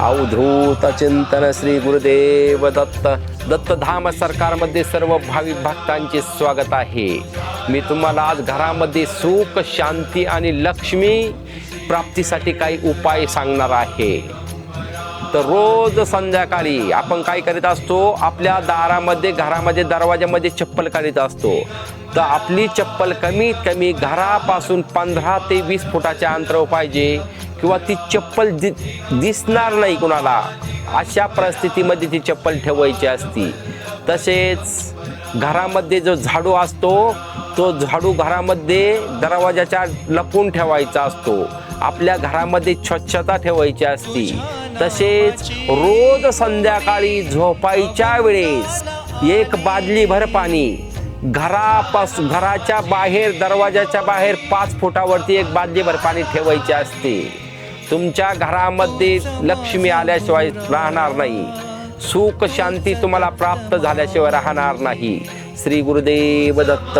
अवधूत चिंतन श्री गुरुदेव दत्त. दत्तधाम सरकारमध्ये सर्व भाविक भक्तांचे स्वागत आहे. मी तुम्हाला आज घरामध्ये सुख शांती आणि लक्ष्मी प्राप्तीसाठी काही उपाय सांगणार आहे. तर रोज संध्याकाळी आपण काय करीत असतो? आपल्या दारामध्ये घरामध्ये दरवाज्यामध्ये चप्पल काढीत असतो. तर आपली चप्पल कमीत कमी घरापासून पंधरा ते वीस फुटाच्या अंतरावर पाहिजे. किंवा ती चप्पल दि दिसणार नाही कुणाला अशा परिस्थितीमध्ये ती चप्पल ठेवायची असती. तसेच घरामध्ये जो झाडू असतो तो झाडू घरामध्ये दरवाजाच्या लपून ठेवायचा असतो. आपल्या घरामध्ये स्वच्छता ठेवायची असती. तसेच रोज संध्याकाळी झोपायच्या वेळेस एक बादलीभर पाणी घरापास घराच्या बाहेर दरवाजाच्या बाहेर पाच फुटावरती एक बादलीभर पाणी ठेवायचे असते. तुमच्या घरामध्ये लक्ष्मी आल्याशिवाय राहणार नाही. सुख शांती तुम्हाला प्राप्त झाल्याशिवाय राहणार नाही. श्री गुरुदेव दत्त.